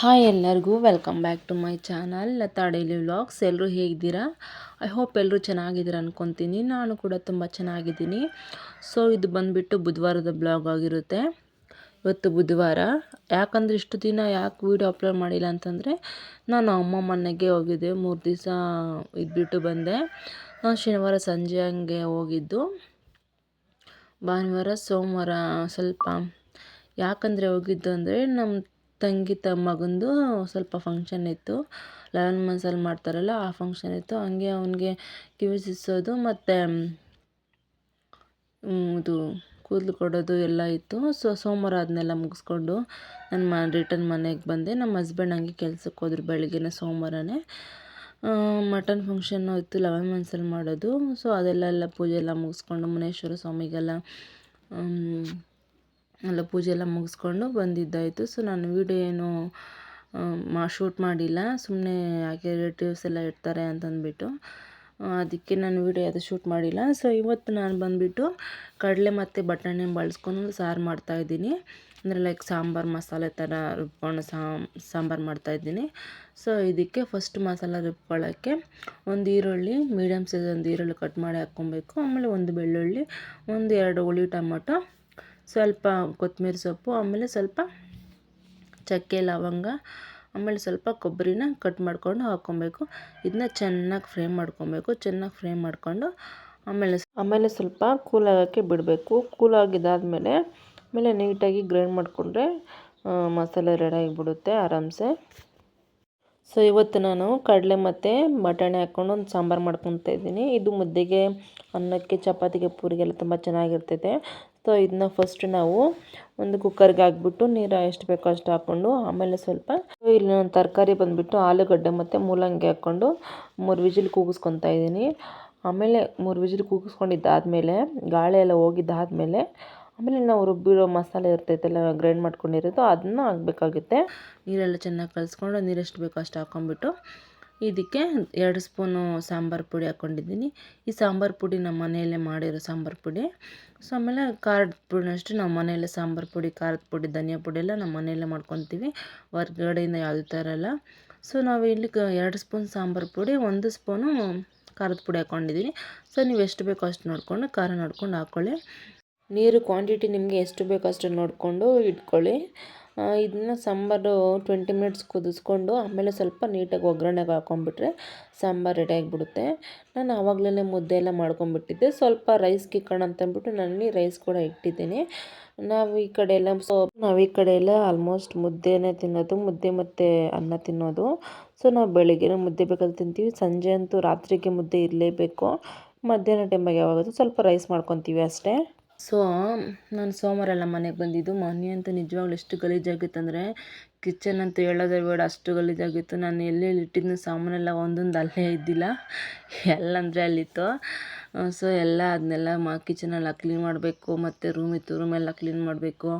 Hi ಎಲ್ಲರಿಗೂ welcome back to my channel Latha daily vlogs ಎಲ್ಲರೂ ಹೇಗಿದ್ದೀರಾ? ಐ ಹೋಪ್ ಎಲ್ಲರೂ ಚೆನ್ನಾಗಿದ್ದೀರಾ ಅಂದ್ಕೊತೀನಿ ನಾನು ಕೂಡ ತುಂಬ ಚೆನ್ನಾಗಿದ್ದೀನಿ. ಸೊ ಇದು ಬಂದುಬಿಟ್ಟು ಬುಧವಾರದ ಬ್ಲಾಗ್ ಆಗಿರುತ್ತೆ. ಇವತ್ತು ಬುಧವಾರ. ಯಾಕಂದರೆ ಇಷ್ಟು ದಿನ ಯಾಕೆ ವೀಡಿಯೋ ಅಪ್ಲೋಡ್ ಮಾಡಿಲ್ಲ ಅಂತಂದರೆ, ನಾನು ಅಮ್ಮ ಮನೆಗೆ ಹೋಗಿದ್ದೆ. ಮೂರು ದಿವಸ ಇದ್ಬಿಟ್ಟು ಬಂದೆ. ನಾನು ಶನಿವಾರ ಸಂಜೆ ಹಂಗೆ ಹೋಗಿದ್ದು. ಭಾನುವಾರ, ಸೋಮವಾರ ಸ್ವಲ್ಪ ಯಾಕಂದರೆ ಹೋಗಿದ್ದು ಅಂದರೆ ನಮ್ಮ ತಂಗಿ ತಮ್ಮ ಮಗಂದು ಸ್ವಲ್ಪ ಫಂಕ್ಷನ್ ಇತ್ತು. ಲೆವೆನ್ ಮಂತ್ಸಲ್ಲಿ ಮಾಡ್ತಾರಲ್ಲ, ಆ ಫಂಕ್ಷನ್ ಇತ್ತು. ಹಂಗೆ ಅವನಿಗೆ ಕಿವಿ ಸಿಸೋದು ಮತ್ತು ಇದು ಕೂದಲು ಕೊಡೋದು ಎಲ್ಲ ಇತ್ತು. ಸೊ ಸೋಮವಾರ ಅದನ್ನೆಲ್ಲ ಮುಗಿಸ್ಕೊಂಡು ನನ್ನ ಮ ರಿಟರ್ನ್ ಮನೆಗೆ ಬಂದೆ. ನಮ್ಮ ಹಸ್ಬೆಂಡ್ ಹಂಗೆ ಕೆಲ್ಸಕ್ಕೆ ಹೋದ್ರು ಬೆಳಗ್ಗೆನೇ, ಸೋಮವಾರನೇ. ಮಟನ್ ಫಂಕ್ಷನ್ ಇತ್ತು ಲೆವೆನ್ ಮಂತ್ಸಲ್ಲಿ ಮಾಡೋದು. ಸೊ ಅದೆಲ್ಲ ಎಲ್ಲ ಪೂಜೆ ಎಲ್ಲ ಮುಗಿಸ್ಕೊಂಡು ಮುನೇಶ್ವರ ಸ್ವಾಮಿಗೆಲ್ಲ ಎಲ್ಲ ಪೂಜೆ ಎಲ್ಲ ಮುಗಿಸ್ಕೊಂಡು ಬಂದಿದ್ದಾಯಿತು. ಸೊ ನಾನು ವೀಡಿಯೋ ಏನು ಮಾ ಶೂಟ್ ಮಾಡಿಲ್ಲ. ಸುಮ್ಮನೆ ಯಾಕೆ ರಿಲೇಟಿವ್ಸ್ ಎಲ್ಲ ಇರ್ತಾರೆ ಅಂತಂದ್ಬಿಟ್ಟು. ಅದಕ್ಕೆ ನಾನು ವೀಡಿಯೋ ಅದು ಶೂಟ್ ಮಾಡಿಲ್ಲ. ಸೊ ಇವತ್ತು ನಾನು ಬಂದುಬಿಟ್ಟು ಕಡಲೆ ಮತ್ತು ಬಟಾಣಿ ಬಳಸ್ಕೊಂಡು ಸಾರು ಮಾಡ್ತಾಯಿದ್ದೀನಿ ಅಂದರೆ ಲೈಕ್ ಸಾಂಬಾರು ಮಸಾಲೆ ಥರ ರುಬ್ಕೊಂಡು ಸಾಂಬಾರು ಮಾಡ್ತಾಯಿದ್ದೀನಿ ಸೊ ಇದಕ್ಕೆ ಫಸ್ಟ್ ಮಸಾಲ ರುಬ್ಕೊಳ್ಳೋಕ್ಕೆ ಒಂದು ಈರುಳ್ಳಿ ಮೀಡಿಯಮ್ ಸೈಜ್ ಒಂದು ಈರುಳ್ಳಿ ಕಟ್ ಮಾಡಿ ಹಾಕ್ಕೊಬೇಕು. ಆಮೇಲೆ ಒಂದು ಬೆಳ್ಳುಳ್ಳಿ, ಒಂದು ಎರಡು ಹುಳಿ ಟೊಮೊಟೊ ಸ್ವಲ್ಪ ಕೊತ್ತಂಬರಿ ಸೊಪ್ಪು, ಆಮೇಲೆ ಸ್ವಲ್ಪ ಚಕ್ಕೆ, ಲವಂಗ, ಆಮೇಲೆ ಸ್ವಲ್ಪ ಕೊಬ್ಬರಿನ ಕಟ್ ಮಾಡಿಕೊಂಡು ಹಾಕ್ಕೊಬೇಕು. ಇದನ್ನ ಚೆನ್ನಾಗಿ ಫ್ರೈ ಮಾಡ್ಕೊಬೇಕು, ಚೆನ್ನಾಗಿ ಫ್ರೈ ಮಾಡಿಕೊಂಡು ಆಮೇಲೆ ಆಮೇಲೆ ಸ್ವಲ್ಪ ಕೂಲಾಗೋಕ್ಕೆ ಬಿಡಬೇಕು. ಕೂಲಾಗಿದ್ದಾದಮೇಲೆ ಆಮೇಲೆ ನೀಟಾಗಿ ಗ್ರೈಂಡ್ ಮಾಡಿಕೊಂಡ್ರೆ ಮಸಾಲೆ ರೆಡಿಯಾಗಿ ಬಿಡುತ್ತೆ ಆರಾಮ್ಸೆ. ಸೊ, ಇವತ್ತು ನಾನು ಕಡಲೆ ಮತ್ತು ಬಟಾಣಿ ಹಾಕ್ಕೊಂಡು ಒಂದು ಸಾಂಬಾರು ಮಾಡ್ಕೊತಾ ಇದ್ದೀನಿ. ಇದು ಮುದ್ದೆಗೆ ಅನ್ನಕ್ಕೆ, ಚಪಾತಿಗೆ, ಪೂರಿಗೆಲ್ಲ ತುಂಬ ಚೆನ್ನಾಗಿರ್ತೈತೆ. ಸೊ ಇದನ್ನ ಫಸ್ಟ್ ನಾವು ಒಂದು ಕುಕ್ಕರ್ಗೆ ಹಾಕ್ಬಿಟ್ಟು ನೀರು ಎಷ್ಟು ಬೇಕೋ ಅಷ್ಟು ಹಾಕ್ಕೊಂಡು, ಆಮೇಲೆ ಸ್ವಲ್ಪ ಇಲ್ಲಿ ತರಕಾರಿ ಬಂದುಬಿಟ್ಟು ಆಲೂಗಡ್ಡೆ ಮತ್ತು ಮೂಲಂಗಿ ಹಾಕ್ಕೊಂಡು ಮೂರು ವಿಜಿಲ್ ಕೂಗಿಸ್ಕೊತಾ ಇದ್ದೀನಿ. ಆಮೇಲೆ ಮೂರು ವಿಜಿಲ್ ಕೂಗಿಸ್ಕೊಂಡಿದ್ದಾದಮೇಲೆ, ಗಾಳಿ ಎಲ್ಲ ಹೋಗಿದ್ದಾದಮೇಲೆ, ಆಮೇಲೆ ನಾವು ರುಬ್ಬಿರೋ ಮಸಾಲೆ ಇರ್ತೈತಲ್ಲ ಗ್ರೈಂಡ್ ಮಾಡ್ಕೊಂಡಿರೋದು, ಅದನ್ನು ಹಾಕ್ಬೇಕಾಗುತ್ತೆ. ನೀರೆಲ್ಲ ಚೆನ್ನಾಗಿ ಕಲಿಸ್ಕೊಂಡು ನೀರೆಷ್ಟು ಬೇಕೋ ಅಷ್ಟು ಹಾಕ್ಕೊಂಬಿಟ್ಟು ಇದಕ್ಕೆ ಎರಡು ಸ್ಪೂನು ಸಾಂಬಾರು ಪುಡಿ ಹಾಕ್ಕೊಂಡಿದ್ದೀನಿ. ಈ ಸಾಂಬಾರು ಪುಡಿ ನಮ್ಮ ಮನೆಯಲ್ಲೇ ಮಾಡಿರೋ ಸಾಂಬಾರು ಪುಡಿ. ಸೊ ಆಮೇಲೆ ಖಾರದ ಪುಡಿನಷ್ಟು ನಮ್ಮ ಮನೆಯಲ್ಲೇ ಸಾಂಬಾರು ಪುಡಿ, ಖಾರದ ಪುಡಿ, ಧನಿಯಾ ಪುಡಿ ಎಲ್ಲ ನಮ್ಮ ಮನೆಯಲ್ಲೇ ಮಾಡ್ಕೊತೀವಿ. ಹೊರ್ಗಡೆಯಿಂದ ಯಾವುದೇ ಥರ ಎಲ್ಲ ಸೊ ನಾವು ಇಲ್ಲಿ ಎರಡು ಸ್ಪೂನ್ ಸಾಂಬಾರು ಪುಡಿ, ಒಂದು ಸ್ಪೂನು ಖಾರದ ಪುಡಿ ಹಾಕ್ಕೊಂಡಿದ್ದೀನಿ ಸೊ ನೀವು ಎಷ್ಟು ಬೇಕೋ ಅಷ್ಟು ನೋಡಿಕೊಂಡು, ಖಾರ ನೋಡ್ಕೊಂಡು ಹಾಕ್ಕೊಳ್ಳಿ ನೀರು ಕ್ವಾಂಟಿಟಿ ನಿಮಗೆ ಎಷ್ಟು ಬೇಕೋ ಅಷ್ಟು ನೋಡಿಕೊಂಡು ಇಟ್ಕೊಳ್ಳಿ. ಇದನ್ನ ಸಾಂಬಾರು ಟ್ವೆಂಟಿ ಮಿನಿಟ್ಸ್ ಕುದಿಸ್ಕೊಂಡು ಆಮೇಲೆ ಸ್ವಲ್ಪ ನೀಟಾಗಿ ಒಗ್ಗರಣೆಗೆ ಹಾಕೊಂಡ್ಬಿಟ್ರೆ ಸಾಂಬಾರು ರೆಡಿ ಆಗಿಬಿಡುತ್ತೆ. ನಾನು ಆವಾಗಲೇ ಮುದ್ದೆ ಎಲ್ಲ ಮಾಡ್ಕೊಂಬಿಟ್ಟಿದ್ದೆ ಸ್ವಲ್ಪ ರೈಸ್ ಕಿಕ್ಕೋಣ ಅಂತಂದ್ಬಿಟ್ಟು ನಾನು ರೈಸ್ ಕೂಡ ಇಟ್ಟಿದ್ದೀನಿ. ನಾವು ಈ ಕಡೆ ಎಲ್ಲ ಸೊ ನಾವು ಈ ಕಡೆ ಎಲ್ಲ ಆಲ್ಮೋಸ್ಟ್ ಮುದ್ದೆನೇ ತಿನ್ನೋದು, ಮುದ್ದೆ ಮತ್ತು ಅನ್ನ ತಿನ್ನೋದು. ಸೊ ನಾವು ಬೆಳಿಗ್ಗೆ ಮುದ್ದೆ ಬೇಕಾದ್ರೆ ತಿಂತೀವಿ, ಸಂಜೆ ಅಂತೂ ರಾತ್ರಿಗೆ ಮುದ್ದೆ ಇರಲೇಬೇಕು. ಮಧ್ಯಾಹ್ನ ಟೈಮಾಗ ಯಾವಾಗಾದರೂ ಸ್ವಲ್ಪ ರೈಸ್ ಮಾಡ್ಕೊತೀವಿ ಅಷ್ಟೇ. ಸೊ ನಾನು ಸೋಮವಾರ ಎಲ್ಲ ಮನೆಗೆ ಬಂದಿದ್ದು. ಮನೆ ಅಂತೂ ನಿಜವಾಗ್ಲೂ ಎಷ್ಟು ಗಲೀಜಾಗಿತ್ತು ಅಂದರೆ ಕಿಚನ್ ಅಂತೂ ಹೇಳೋದೇ ಬೇಡ, ಅಷ್ಟು ಗಲೀಜಾಗಿತ್ತು. ನಾನು ಎಲ್ಲೆಲ್ಲಿ ಇಟ್ಟಿದ್ನ ಸಾಮಾನೆಲ್ಲ ಒಂದೊಂದು ಅಲ್ಲೇ ಇದ್ದಿಲ್ಲ. ಎಲ್ಲಂದರೆ ಅಲ್ಲಿತ್ತು. ಸೊ ಎಲ್ಲ ಅದನ್ನೆಲ್ಲ ಮಾ ಕಿಚನೆಲ್ಲ ಕ್ಲೀನ್ ಮಾಡಬೇಕು. ಮತ್ತು ರೂಮ್ ಇತ್ತು ರೂಮೆಲ್ಲ ಕ್ಲೀನ್ ಮಾಡಬೇಕು.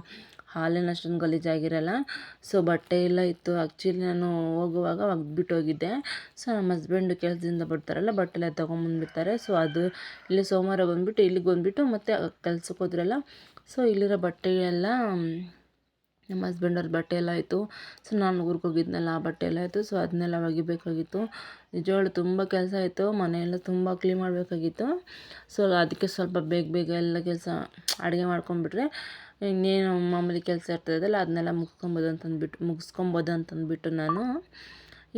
ಹಾಲೇನು ಅಷ್ಟೊಂದು ಗಲೀಜಾಗಿರಲ್ಲ. ಸೊ ಬಟ್ಟೆ ಎಲ್ಲ ಇತ್ತು. ಆ್ಯಕ್ಚುಲಿ ನಾನು ಹೋಗುವಾಗ ಒಗ್ದ್ಬಿಟ್ಟು ಹೋಗಿದ್ದೆ ಸೊ ನಮ್ಮ ಹಸ್ಬೆಂಡು ಕೆಲಸದಿಂದ ಬರ್ತಾರಲ್ಲ ಬಟ್ಟೆ ಎಲ್ಲ ತೊಗೊಂಬಂದ್ಬಿಡ್ತಾರೆ. ಸೊ ಅದು ಇಲ್ಲಿ ಸೋಮವಾರ ಬಂದುಬಿಟ್ಟು, ಇಲ್ಲಿಗೆ ಬಂದುಬಿಟ್ಟು ಮತ್ತೆ ಕೆಲ್ಸಕ್ಕೆ ಹೋದ್ರಲ್ಲ. ಸೊ ಇಲ್ಲಿರೋ ಬಟ್ಟೆ ಎಲ್ಲ, ನಮ್ಮ ಹಸ್ಬೆಂಡ್ ಅವ್ರ ಬಟ್ಟೆ ಎಲ್ಲ ಆಯಿತು. ಸೊ ನಾನು ಊರಿಗೆ ಹೋಗಿದ್ನಲ್ಲ, ಆ ಬಟ್ಟೆ ಎಲ್ಲ ಆಯಿತು. ಸೊ ಅದನ್ನೆಲ್ಲ ಒಗಿಬೇಕಾಗಿತ್ತು. ನಿಜವಾಗ್ಲೂ ತುಂಬ ಕೆಲಸ ಆಯಿತು. ಮನೆಯೆಲ್ಲ ತುಂಬ ಕ್ಲೀನ್ ಮಾಡಬೇಕಾಗಿತ್ತು. ಸೊ ಅದಕ್ಕೆ ಸ್ವಲ್ಪ ಬೇಗ ಬೇಗ ಎಲ್ಲ ಕೆಲಸ ಅಡುಗೆ ಮಾಡ್ಕೊಂಬಿಟ್ರೆ ಇನ್ನೇನು ಮಾಮೂಲಿ ಕೆಲಸ ಇರ್ತದಲ್ಲ ಅದನ್ನೆಲ್ಲ ಮುಗ್ಸ್ಕೊಬೋದು ಅಂತಂದ್ಬಿಟ್ಟು, ಮುಗಿಸ್ಕೊಬೋದು ಅಂತಂದ್ಬಿಟ್ಟು ನಾನು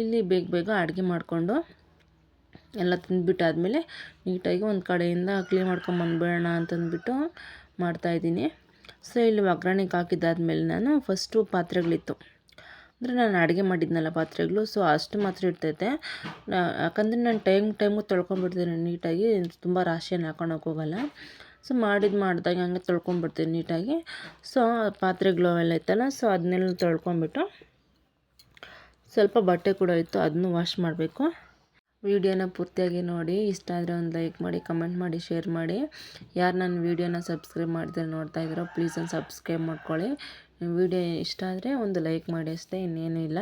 ಇಲ್ಲಿ ಬೇಗ ಬೇಗ ಅಡುಗೆ ಮಾಡಿಕೊಂಡು ಎಲ್ಲ ತಿಂದ್ಬಿಟ್ಟಾದಮೇಲೆ ನೀಟಾಗಿ ಒಂದು ಕಡೆಯಿಂದ ಕ್ಲೀನ್ ಮಾಡ್ಕೊಂಬಂದ್ಬಿಡೋಣ ಅಂತಂದ್ಬಿಟ್ಟು ಮಾಡ್ತಾಯಿದ್ದೀನಿ ಸೊ ಇಲ್ಲಿ ಒಗ್ಗರಣೆಗೆ ಹಾಕಿದ್ದಾದ್ಮೇಲೆ ನಾನು ಫಸ್ಟು ಪಾತ್ರೆಗಳಿತ್ತು. ಅಂದರೆ ನಾನು ಅಡುಗೆ ಮಾಡಿದ್ನಲ್ಲ ಪಾತ್ರೆಗಳು ಸೊ ಅಷ್ಟು ಮಾತ್ರ ಇರ್ತೈತೆ. ಯಾಕಂದರೆ ನಾನು ಟೈಮ್ ಟೈಮು ತೊಳ್ಕೊಂಬಿಡ್ತೀನಿ ನೀಟಾಗಿ, ತುಂಬ ರಾಶಿಯನ್ನು ಹಾಕೊಳಕ್ಕೆ ಹೋಗಲ್ಲ. ಸೊ ಮಾಡಿದ್ದು ಮಾಡಿದಾಗ ಹಂಗೆ ತೊಳ್ಕೊಂಬಿಡ್ತೀನಿ ನೀಟಾಗಿ. ಸೊ ಪಾತ್ರೆಗಳು ಅವೆಲ್ಲ ಇತ್ತಲ್ಲ, ಸೊ ಅದನ್ನೆಲ್ಲ ತೊಳ್ಕೊಂಬಿಟ್ಟು ಸ್ವಲ್ಪ ಬಟ್ಟೆ ಕೂಡ ಇತ್ತು ಅದನ್ನು ವಾಶ್ ಮಾಡಬೇಕು. ವಿಡಿಯೋನ ಪೂರ್ತಿಯಾಗಿ ನೋಡಿ, ಇಷ್ಟ ಆದರೆ ಒಂದು ಲೈಕ್ ಮಾಡಿ, ಕಮೆಂಟ್ ಮಾಡಿ, ಶೇರ್ ಮಾಡಿ. ಯಾರು ನನ್ನ ವೀಡಿಯೋನ ಸಬ್ಸ್ಕ್ರೈಬ್ ಮಾಡಿದ್ರೆ ನೋಡ್ತಾ ಇದ್ದೀರೋ ಪ್ಲೀಸ್ ಒಂದು ಸಬ್ಸ್ಕ್ರೈಬ್ ಮಾಡ್ಕೊಳ್ಳಿ. ವೀಡಿಯೋ ಇಷ್ಟ ಆದರೆ ಒಂದು ಲೈಕ್ ಮಾಡಿ ಅಷ್ಟೇ, ಇನ್ನೇನೂ ಇಲ್ಲ.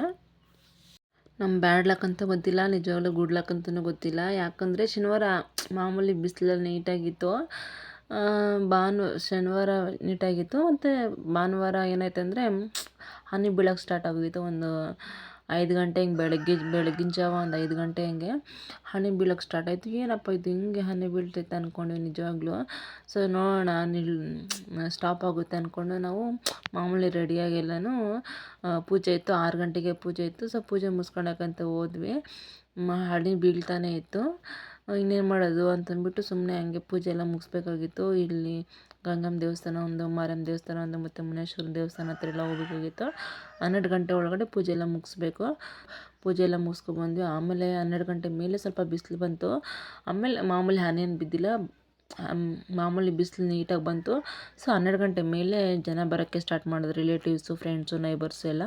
ನಮ್ಮ ಬ್ಯಾಡ್ ಲಕ್ ಅಂತ ಗೊತ್ತಿಲ್ಲ, ನಿಜವಾಗ್ಲೂ ಗುಡ್ ಲಕ್ ಅಂತಲೂ ಗೊತ್ತಿಲ್ಲ. ಯಾಕಂದರೆ ಶನಿವಾರ ಮಾಮೂಲಿ ಬಿಸಿಲಲ್ಲಿ ನೀಟಾಗಿತ್ತು ಭಾನು ಶನಿವಾರ ನೀಟಾಗಿತ್ತು ಮತ್ತು ಭಾನುವಾರ ಏನಾಯ್ತು ಅಂದರೆ, ಹನಿ ಬೀಳೋಕೆ ಸ್ಟಾರ್ಟ್ ಆಗೋಗಿತ್ತು. ಒಂದು ಐದು ಗಂಟೆ ಹಿಂಗೆ ಬೆಳಗ್ಗೆ, ಬೆಳಗಿನ ಜಾವ ಒಂದು ಐದು ಗಂಟೆ ಹಂಗೆ ಹನಿ ಬೀಳೋಕೆ ಸ್ಟಾರ್ಟ್ ಆಯಿತು. ಏನಪ್ಪ ಇದು, ಹಿಂಗೆ ಹನಿ ಬೀಳ್ತೈತೆ ಅಂದ್ಕೊಂಡ್ವಿ ನಿಜವಾಗ್ಲೂ. ಸೊ ನೋಡೋಣ, ನಿಲ್ ಸ್ಟಾಪ್ ಆಗುತ್ತೆ ಅಂದ್ಕೊಂಡು ನಾವು ಮಾಮೂಲಿ ರೆಡಿಯಾಗಿ ಎಲ್ಲನೂ ಪೂಜೆ ಇತ್ತು. ಆರು ಗಂಟೆಗೆ ಪೂಜೆ ಇತ್ತು. ಸೊ ಪೂಜೆ ಮುಗಿಸ್ಕೊಳಕ್ಕಂತ ಹೋದ್ವಿ. ಹನಿ ಬೀಳ್ತಾನೆ ಇತ್ತು. ಇನ್ನೇನು ಮಾಡೋದು ಅಂತಂದ್ಬಿಟ್ಟು ಸುಮ್ಮನೆ ಹಂಗೆ ಪೂಜೆ ಎಲ್ಲ ಮುಗಿಸ್ಬೇಕಾಗಿತ್ತು. ಇಲ್ಲಿ ಗಂಗಮ್ಮ ದೇವಸ್ಥಾನ ಒಂದು, ಮಾರಮ್ಮ ದೇವಸ್ಥಾನ ಒಂದು ಮತ್ತು ಮುನೇಶ್ವರ ದೇವಸ್ಥಾನ ಹತ್ರ ಎಲ್ಲ ಹೋಗ್ಬೇಕಾಗಿತ್ತು. ಹನ್ನೆರಡು ಗಂಟೆ ಒಳಗಡೆ ಪೂಜೆ ಎಲ್ಲ ಮುಗಿಸ್ಬೇಕು. ಪೂಜೆ ಎಲ್ಲ ಮುಗಿಸ್ಕೊಬಂದ್ವಿ ಆಮೇಲೆ ಹನ್ನೆರಡು ಗಂಟೆ ಮೇಲೆ ಸ್ವಲ್ಪ ಬಿಸಿಲು ಬಂತು. ಆಮೇಲೆ ಮಾಮೂಲಿ ಹನೇನು ಬಿದ್ದಿಲ್ಲ. ಮಾಮೂಲಿ ಬಿಸಿಲು ನೀಟಾಗಿ ಬಂತು. ಸೊ ಹನ್ನೆರಡು ಗಂಟೆ ಮೇಲೆ ಜನ ಬರೋಕ್ಕೆ ಸ್ಟಾರ್ಟ್ ಮಾಡಿದ್ರು ರಿಲೇಟಿವ್ಸು ಫ್ರೆಂಡ್ಸು ನೈಬರ್ಸು ಎಲ್ಲ.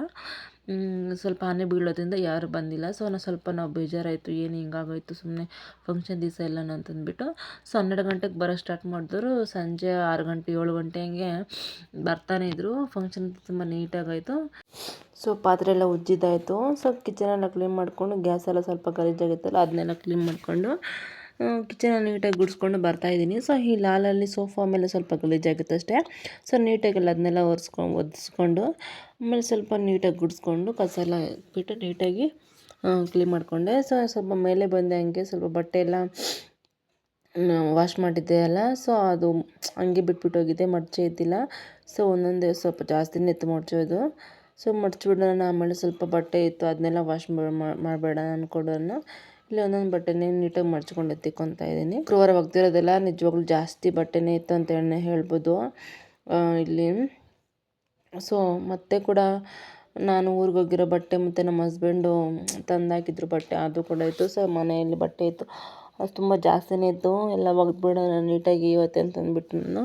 ಸ್ವಲ್ಪ ಆನೆ ಬೀಳೋದ್ರಿಂದ ಯಾರು ಬಂದಿಲ್ಲ. ಸೊ ನಾನು ಸ್ವಲ್ಪ ನಾವು ಬೇಜಾರಾಯಿತು. ಏನು ಹಿಂಗಾಗೋಯ್ತು ಸುಮ್ಮನೆ ಫಂಕ್ಷನ್ ದಿವಸ ಎಲ್ಲ ಅಂತಂದ್ಬಿಟ್ಟು ಸೊ ಹನ್ನೆರಡು ಗಂಟೆಗೆ ಬರೋ ಸ್ಟಾರ್ಟ್ ಮಾಡಿದ್ರು. ಸಂಜೆ ಆರು ಗಂಟೆ, ಏಳು ಗಂಟೆ ಹಂಗೆ ಬರ್ತಾನೆ ಇದ್ದರು ಫಂಕ್ಷನ್ ತುಂಬ ನೀಟಾಗಾಯಿತು ಸೊ ಪಾತ್ರೆ ಎಲ್ಲ ಉಜ್ಜಿದ್ದಾಯಿತು. ಸೊ ಕಿಚನೆಲ್ಲ ಕ್ಲೀನ್ ಮಾಡಿಕೊಂಡು ಗ್ಯಾಸ್ ಎಲ್ಲ ಸ್ವಲ್ಪ ಗಲೀಜಾಗಿತ್ತಲ್ಲ ಅದನ್ನೆಲ್ಲ ಕ್ಲೀನ್ ಮಾಡಿಕೊಂಡು ಕಿಚನ್ ನೀಟಾಗಿ ಗುಡಿಸ್ಕೊಂಡು ಬರ್ತಾಯಿದ್ದೀನಿ ಸೊ ಈ ಲಾಲಲ್ಲಿ ಸೋಫಾ ಮೇಲೆ ಸ್ವಲ್ಪ ಗಲೀಜಾಗುತ್ತೆ ಅಷ್ಟೇ. ಸೊ ನೀಟಾಗಿ ಎಲ್ಲ ಅದನ್ನೆಲ್ಲ ಒರೆಸ್ಕೊಂಡು ಒದಿಸ್ಕೊಂಡು, ಆಮೇಲೆ ಸ್ವಲ್ಪ ನೀಟಾಗಿ ಗುಡಿಸ್ಕೊಂಡು ಕಸ ಎಲ್ಲ ಬಿಟ್ಟು ನೀಟಾಗಿ ಕ್ಲೀನ್ ಮಾಡಿಕೊಂಡೆ. ಸೊ ಸ್ವಲ್ಪ ಮೇಲೆ ಬಂದೆ ಹಂಗೆ, ಸ್ವಲ್ಪ ಬಟ್ಟೆ ಎಲ್ಲ ವಾಶ್ ಮಾಡಿದ್ದೆ ಅಲ್ಲ. ಸೊ ಅದು ಹಂಗೆ ಬಿಟ್ಬಿಟ್ಟು ಹೋಗಿದ್ದೆ ಮಡಚೆ ಇದ್ದಿಲ್ಲ. ಸೊ ಒಂದೊಂದೇ ಸ್ವಲ್ಪ ಜಾಸ್ತಿನೇ ಇತ್ತು ಮಡ್ಚೋದು. ಸೊ ಮಡ್ಚಿಬಿಡೋಣ, ಆಮೇಲೆ ಸ್ವಲ್ಪ ಬಟ್ಟೆ ಇತ್ತು ಅದನ್ನೆಲ್ಲ ವಾಶ್ ಮಾಡಬೇಡ ಅಂದ್ಕೊಂಡನ್ನು ಇಲ್ಲಿ ಒಂದೊಂದು ಬಟ್ಟೆನೇ ನೀಟಾಗಿ ಮಡ್ಚ್ಕೊಂಡು ಎತ್ತಿಕೊಂತ ಇದ್ದೀನಿ. ಶುಕ್ರವಾರ ಒಗ್ದಿರೋದೆಲ್ಲ ನಿಜವಾಗ್ಲೂ ಜಾಸ್ತಿ ಬಟ್ಟೆನೇ ಇತ್ತು ಅಂತ ಹೇಳಿ ಹೇಳ್ಬೋದು. ಇಲ್ಲಿ ಸೊ, ಮತ್ತೆ ಕೂಡ ನಾನು ಊರಿಗೆ ಹೋಗಿರೋ ಬಟ್ಟೆ ಮತ್ತು ನಮ್ಮ ಹಸ್ಬೆಂಡು ತಂದಾಕಿದ್ರು ಬಟ್ಟೆ, ಅದು ಕೂಡ ಇತ್ತು. ಸೊ ಮನೆಯಲ್ಲಿ ಬಟ್ಟೆ ಇತ್ತು. ಅದು ತುಂಬ ಜಾಸ್ತಿನೇ ಇತ್ತು. ಎಲ್ಲ ಒಗ್ದ್ಬಿಡೋಣ ನೀಟಾಗಿ ಇವತ್ತೆ ಅಂತಂದ್ಬಿಟ್ಟು ನಾನು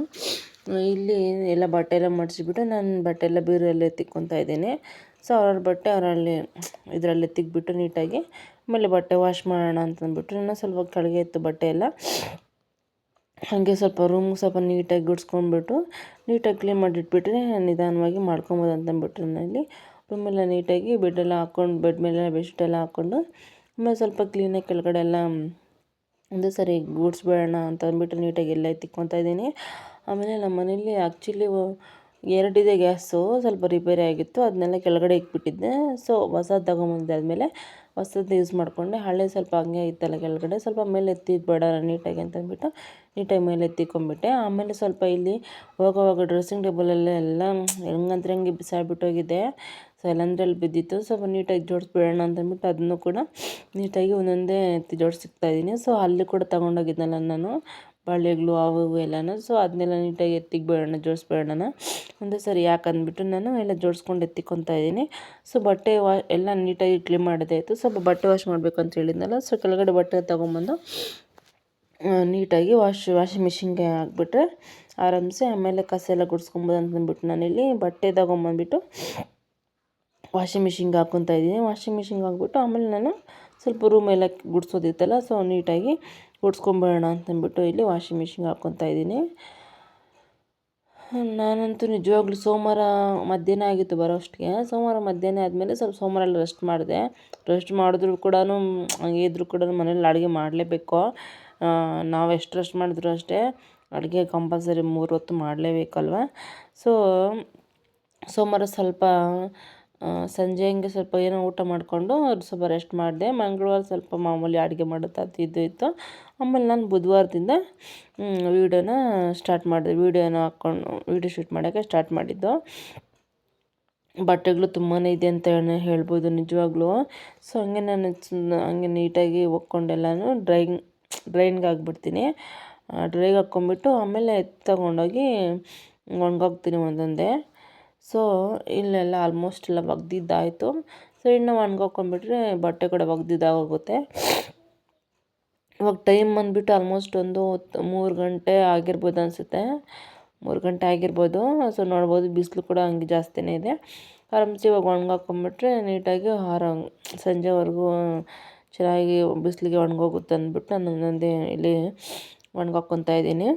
ಇಲ್ಲಿ ಎಲ್ಲ ಬಟ್ಟೆ ಎಲ್ಲ ಮಡಿಸಿಬಿಟ್ಟು ನಾನು ಬಟ್ಟೆ ಎಲ್ಲ ಬೀರಲ್ಲಿ ಎತ್ತಿಕ್ಕೊತಾ ಇದ್ದೀನಿ. ಸೊ ಅವ್ರವ್ರ ಬಟ್ಟೆ ಅವರಲ್ಲಿ, ಇದರಲ್ಲಿ ತಿಕ್ಬಿಟ್ಟು ನೀಟಾಗಿ ಆಮೇಲೆ ಬಟ್ಟೆ ವಾಶ್ ಮಾಡೋಣ ಅಂತಂದ್ಬಿಟ್ಟು ನಾನು ಸ್ವಲ್ಪ ಕೆಳಗೆ ಇತ್ತು ಬಟ್ಟೆ ಎಲ್ಲ. ಹಾಗೆ ಸ್ವಲ್ಪ ರೂಮ್ ಸ್ವಲ್ಪ ನೀಟಾಗಿ ಗುಡಿಸ್ಕೊಂಡ್ಬಿಟ್ಟು ನೀಟಾಗಿ ಕ್ಲೀನ್ ಮಾಡಿಟ್ಬಿಟ್ರೆ ನಿಧಾನವಾಗಿ ಮಾಡ್ಕೊಬೋದು ಅಂತಂದ್ಬಿಟ್ಟು ನನ್ನಲ್ಲಿ. ರೂಮೆಲ್ಲ ನೀಟಾಗಿ ಬೆಡ್ಡೆಲ್ಲ ಹಾಕ್ಕೊಂಡು ಬೆಡ್ ಮೇಲೆ ಬೆಡ್ಶೀಟ್ ಎಲ್ಲ ಹಾಕ್ಕೊಂಡು, ಆಮೇಲೆ ಸ್ವಲ್ಪ ಕ್ಲೀನಾಗಿ ಕೆಳಗಡೆ ಎಲ್ಲ ಒಂದೇ ಸರಿ ಗೂಡಿಸ್ಬೇಡೋಣ ಅಂತ ಅಂದ್ಬಿಟ್ಟು ನೀಟಾಗಿ ಎಲ್ಲ ಎತ್ತಿಕೊತಾ ಇದ್ದೀನಿ. ಆಮೇಲೆ ನಮ್ಮ ಮನೇಲಿ ಆ್ಯಕ್ಚುಲಿ ಎರಡಿದೆ ಗ್ಯಾಸು ಸ್ವಲ್ಪ ರಿಪೇರಿ ಆಗಿತ್ತು, ಅದನ್ನೆಲ್ಲ ಕೆಳಗಡೆ ಇಟ್ಬಿಟ್ಟಿದ್ದೆ ಸೊ ಹೊಸದು ತಗೊಂಬಂದಾದ್ಮೇಲೆ ಹೊಸದು ಯೂಸ್ ಮಾಡಿಕೊಂಡೆ. ಹಳೆ ಸ್ವಲ್ಪ ಹಂಗೆ ಇತ್ತಲ್ಲ ಕೆಳಗಡೆ. ಸ್ವಲ್ಪ ಮೇಲೆ ಎತ್ತಿದ್ಬೇಡ ನೀಟಾಗಿ ಅಂತಂದ್ಬಿಟ್ಟು ನೀಟಾಗಿ ಮೇಲೆ ಎತ್ತಿಕೊಂಡ್ಬಿಟ್ಟೆ. ಆಮೇಲೆ ಸ್ವಲ್ಪ ಇಲ್ಲಿ ಹೋಗೋವಾಗ ಡ್ರೆಸ್ಸಿಂಗ್ ಟೇಬಲೆಲ್ಲ ಎಲ್ಲ ಹೆಂಗಂದ್ರೆ ಹಂಗೆ ಬಿಸಾಡ್ಬಿಟ್ಟೋಗಿದೆ ಸೊ ಎಲ್ಲಂದ್ರಲ್ಲಿ ಬಿದ್ದಿತ್ತು. ಸ್ವಲ್ಪ ನೀಟಾಗಿ ಜೋಡಿಸ್ಬಿಡೋಣ ಅಂತಂದ್ಬಿಟ್ಟು ಅದನ್ನು ಕೂಡ ನೀಟಾಗಿ ಒಂದೊಂದೇ ಎತ್ತಿ ಜೋಡಿಸಿಕ್ತಾ ಇದ್ದೀನಿ. ಸೊ ಅಲ್ಲಿ ಕೂಡ ತೊಗೊಂಡೋಗಿದ್ನಲ್ಲ ನಾನು. ಬಳೆಗಳು ಅವು ಇವು ಎಲ್ಲನೂ. ಸೊ ಅದನ್ನೆಲ್ಲ ನೀಟಾಗಿ ಎತ್ತಿಗೆ ಬೇಡೋಣ ಜೋಡಿಸ್ಬೇಡೋಣ ಒಂದೇ ಸರಿ ಯಾಕೆ ಅಂದ್ಬಿಟ್ಟು ನಾನು ಎಲ್ಲ ಜೋಡಿಸ್ಕೊಂಡು ಎತ್ತಿಕೊತಾ ಇದ್ದೀನಿ. ಸೊ ಬಟ್ಟೆ ವಾ, ಎಲ್ಲ ನೀಟಾಗಿ ಕ್ಲೀನ್ ಮಾಡೋದೇ ಆಯಿತು. ಸ್ವಲ್ಪ ಬಟ್ಟೆ ವಾಶ್ ಮಾಡಬೇಕು ಅಂತ ಹೇಳಿದ್ನಲ್ಲ. ಸೊ ಕೆಳಗಡೆ ಬಟ್ಟೆ ತೊಗೊಂಬಂದು ನೀಟಾಗಿ ವಾಶ್, ವಾಷಿಂಗ್ ಮಿಷಿನ್ಗೆ ಹಾಕ್ಬಿಟ್ರೆ ಆರಾಮ್ಸೆ. ಆಮೇಲೆ ಕಸ ಎಲ್ಲ ಗುಡಿಸ್ಕೊಬೋದು ಅಂತಂದ್ಬಿಟ್ಟು ನಾನಿಲ್ಲಿ ಬಟ್ಟೆ ತೊಗೊಂಬಂದ್ಬಿಟ್ಟು ವಾಷಿಂಗ್ ಮಿಷಿನ್ಗೆ ಹಾಕ್ಕೊತಾ ಇದ್ದೀನಿ. ವಾಷಿಂಗ್ ಮಿಷಿನ್ಗೆ ಹಾಕ್ಬಿಟ್ಟು ಆಮೇಲೆ ನಾನು ಸ್ವಲ್ಪ ರೂಮೆಲ್ಲ ಗುಡಿಸೋದಿತ್ತಲ್ಲ. ಸೊ ನೀಟಾಗಿ ಗುಡಿಸ್ಕೊಂಬೇಡೋಣ ಅಂತಂದ್ಬಿಟ್ಟು ಇಲ್ಲಿ ವಾಷಿಂಗ್ ಮಿಷಿನ್ಗೆ ಹಾಕ್ಕೊತಾ ಇದ್ದೀನಿ. ನಾನಂತೂ ನಿಜವಾಗ್ಲೂ ಸೋಮವಾರ ಮಧ್ಯಾಹ್ನ ಆಗಿತ್ತು ಬರೋ ಅಷ್ಟಿಗೆ ಸೋಮವಾರ ಮಧ್ಯಾಹ್ನ ಆದಮೇಲೆ ಸ್ವಲ್ಪ ಸೋಮವಾರ ಎಲ್ಲ ರೆಸ್ಟ್ ಮಾಡಿದೆ. ರೆಸ್ಟ್ ಮಾಡಿದ್ರು ಕೂಡ ಹಂಗೆ ಇದ್ರೂ ಕೂಡ ಮನೇಲಿ ಅಡುಗೆ ಮಾಡಲೇಬೇಕು. ನಾವು ಎಷ್ಟು ರೆಸ್ಟ್ ಮಾಡಿದ್ರು ಅಷ್ಟೇ ಅಡುಗೆ ಕಂಪಲ್ಸರಿ ಮೂರು ಹೊತ್ತು ಮಾಡಲೇಬೇಕಲ್ವ? ಸೊ ಸೋಮವಾರ ಸ್ವಲ್ಪ ಸಂಜೆ ಹಂಗೆ ಸ್ವಲ್ಪ ಏನೋ ಊಟ ಮಾಡಿಕೊಂಡು ಸ್ವಲ್ಪ ರೆಸ್ಟ್ ಮಾಡಿದೆ. ಮಂಗಳವಾರ ಸ್ವಲ್ಪ ಮಾಮೂಲಿ ಅಡುಗೆ ಮಾಡೋದು ಅದು ಇದು ಇತ್ತು. ಆಮೇಲೆ ನಾನು ಬುಧವಾರದಿಂದ ವೀಡಿಯೋನ ಸ್ಟಾರ್ಟ್ ಮಾಡಿದೆ. ವೀಡಿಯೋನ ಹಾಕ್ಕೊಂಡು, ವೀಡಿಯೋ ಶೂಟ್ ಮಾಡೋಕ್ಕೆ ಸ್ಟಾರ್ಟ್ ಮಾಡಿದ್ದು. ಬಟ್ಟೆಗಳು ತುಂಬಾ ಇದೆ ಅಂತ ಹೇಳ್ಬೋದು ನಿಜವಾಗ್ಲೂ. ಸೊ ಹಂಗೆ ನಾನು ಹಂಗೆ ನೀಟಾಗಿ ಒಕ್ಕೊಂಡೆಲ್ಲನೂ ಡ್ರೈಂಗ್ ಡ್ರೈನ್ಗೆ ಹಾಕ್ಬಿಡ್ತೀನಿ ಡ್ರೈಗೆ ಹಾಕ್ಕೊಂಬಿಟ್ಟು ಆಮೇಲೆ ತಗೊಂಡೋಗಿ, ಒಣಗೋಗ್ತೀನಿ ಒಂದೊಂದೇ. ಸೊ ಇಲ್ಲೆಲ್ಲ ಆಲ್ಮೋಸ್ಟ್ ಎಲ್ಲ ಒಗ್ದಿದ್ದಾಯಿತು. ಸೊ ಇನ್ನು ಒಣಗಾಕೊಂಬಿಟ್ರೆ ಬಟ್ಟೆ ಕೂಡ ಒಗ್ದಿದ್ದಾಗೋಗುತ್ತೆ. ಇವಾಗ ಟೈಮ್ ಬಂದುಬಿಟ್ಟು ಆಲ್ಮೋಸ್ಟ್ ಒಂದು ಮೂರು ಗಂಟೆ ಆಗಿರ್ಬೋದು ಅನಿಸುತ್ತೆ. ಮೂರು ಗಂಟೆ ಆಗಿರ್ಬೋದು. ಸೊ ನೋಡ್ಬೋದು ಬಿಸಿಲು ಕೂಡ ಹಂಗೆ ಜಾಸ್ತಿನೇ ಇದೆ. ಆರಾಮ್ಸೆ ಇವಾಗ ಒಣಗಾಕೊಂಬಿಟ್ರೆ ನೀಟಾಗಿ ಹಾರ ಸಂಜೆವರೆಗೂ ಚೆನ್ನಾಗಿ ಬಿಸಿಲಿಗೆ ಒಣಗೋಗುತ್ತೆ ಅಂದ್ಬಿಟ್ಟು ನಾನು ಒಂದೊಂದೇ ಇಲ್ಲಿ ಒಣಗಾಕ್ಕೊತಾ ಇದ್ದೀನಿ.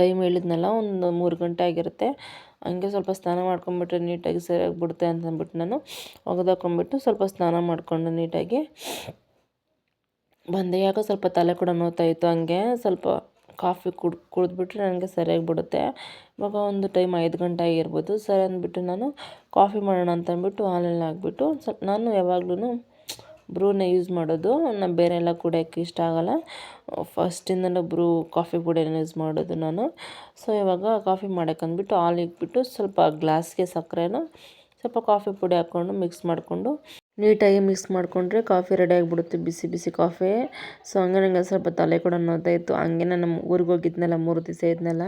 ಟೈಮ್ ಹೇಳಿದ್ನಲ್ಲ, ಒಂದು ಮೂರು ಗಂಟೆ ಆಗಿರುತ್ತೆ. ಹಂಗೆ ಸ್ವಲ್ಪ ಸ್ನಾನ ಮಾಡ್ಕೊಂಬಿಟ್ರೆ ನೀಟಾಗಿ ಸರಿಯಾಗಿ ಬಿಡುತ್ತೆ ಅಂತಂದ್ಬಿಟ್ಟು ನಾನು ಒಗೆದಾಕೊಂಬಿಟ್ಟು ಸ್ವಲ್ಪ ಸ್ನಾನ ಮಾಡಿಕೊಂಡು ನೀಟಾಗಿ. ಬಂದೆ, ಯಾಕೋ ಸ್ವಲ್ಪ ತಲೆ ಕೂಡ ನೋವ್ತಾ ಇತ್ತು ಹಂಗೆ ಸ್ವಲ್ಪ ಕಾಫಿ ಕುಡ್, ಕುಡಿದ್ಬಿಟ್ರೆ ನನಗೆ ಸರಿಯಾಗಿ ಬಿಡುತ್ತೆ. ಇವಾಗ ಒಂದು ಟೈಮ್ ಐದು ಗಂಟೆ ಆಗಿರ್ಬೋದು. ಸರಿ ಅಂದ್ಬಿಟ್ಟು ನಾನು ಕಾಫಿ ಮಾಡೋಣ ಅಂತಂದ್ಬಿಟ್ಟು ಹಾಲೆಲ್ಲ ಹಾಕ್ಬಿಟ್ಟು, ಸ್ವಲ್ಪ ನಾನು ಯಾವಾಗ್ಲೂ ಬ್ರೂನೇ ಯೂಸ್ ಮಾಡೋದು. ನಾನು ಬೇರೆ ಎಲ್ಲ ಕುಡಿಯೋಕ್ಕೆ ಇಷ್ಟ ಆಗಲ್ಲ. ಫಸ್ಟಿಂದಲೂ ಬ್ರೂ ಕಾಫಿ ಪುಡಿನ ಯೂಸ್ ಮಾಡೋದು ನಾನು. ಸೊ ಇವಾಗ ಕಾಫಿ ಮಾಡೋಕೆ ಅಂದ್ಬಿಟ್ಟು ಹಾಲು ಇಕ್ಬಿಟ್ಟು ಸ್ವಲ್ಪ ಗ್ಲಾಸ್ಗೆ ಸಕ್ಕರೆನ ಸ್ವಲ್ಪ ಕಾಫಿ ಪುಡಿ ಹಾಕ್ಕೊಂಡು ಮಿಕ್ಸ್ ಮಾಡಿಕೊಂಡು ನೀಟಾಗಿ ಮಿಕ್ಸ್ ಮಾಡಿಕೊಂಡ್ರೆ ಕಾಫಿ ರೆಡಿ ಆಗಿಬಿಡುತ್ತೆ ಬಿಸಿ ಬಿಸಿ ಕಾಫಿ. ಸೊ ಹಂಗೆ ನನಗೆ ಸ್ವಲ್ಪ ತಲೆ ಕೂಡ ನೋಡ್ತಾ ಇತ್ತು. ಹಂಗೆ ನಮ್ಮ ಊರಿಗೆ ಹೋಗಿದ್ನಲ್ಲ ಮೂರು ದಿವಸ ಇದ್ನಲ್ಲ.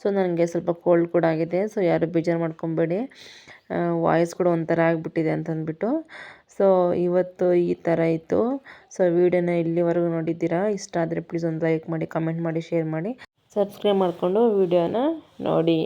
ಸೊ ನನಗೆ ಸ್ವಲ್ಪ ಕೋಲ್ಡ್ ಕೂಡ ಆಗಿದೆ. ಸೊ ಯಾರು ಬೇಜಾರು ಮಾಡ್ಕೊಬೇಡಿ. ವಾಯ್ಸ್ ಕೂಡ ಒಂಥರ ಆಗಿಬಿಟ್ಟಿದೆ ಅಂತಂದ್ಬಿಟ್ಟು. ಸೊ ಇವತ್ತು ಈ ಥರ ಇತ್ತು. ಸೊ ವಿಡಿಯೋನ ಇಲ್ಲಿವರೆಗೂ ನೋಡಿದ್ದೀರಾ? ಇಷ್ಟ ಆದರೆ ಪ್ಲೀಸ್ ಒಂದು ಲೈಕ್ ಮಾಡಿ ಕಮೆಂಟ್ ಮಾಡಿ ಶೇರ್ ಮಾಡಿ. ಸಬ್ಸ್ಕ್ರೈಬ್ ಮಾಡಿಕೊಂಡು ವೀಡಿಯೋನ ನೋಡಿ.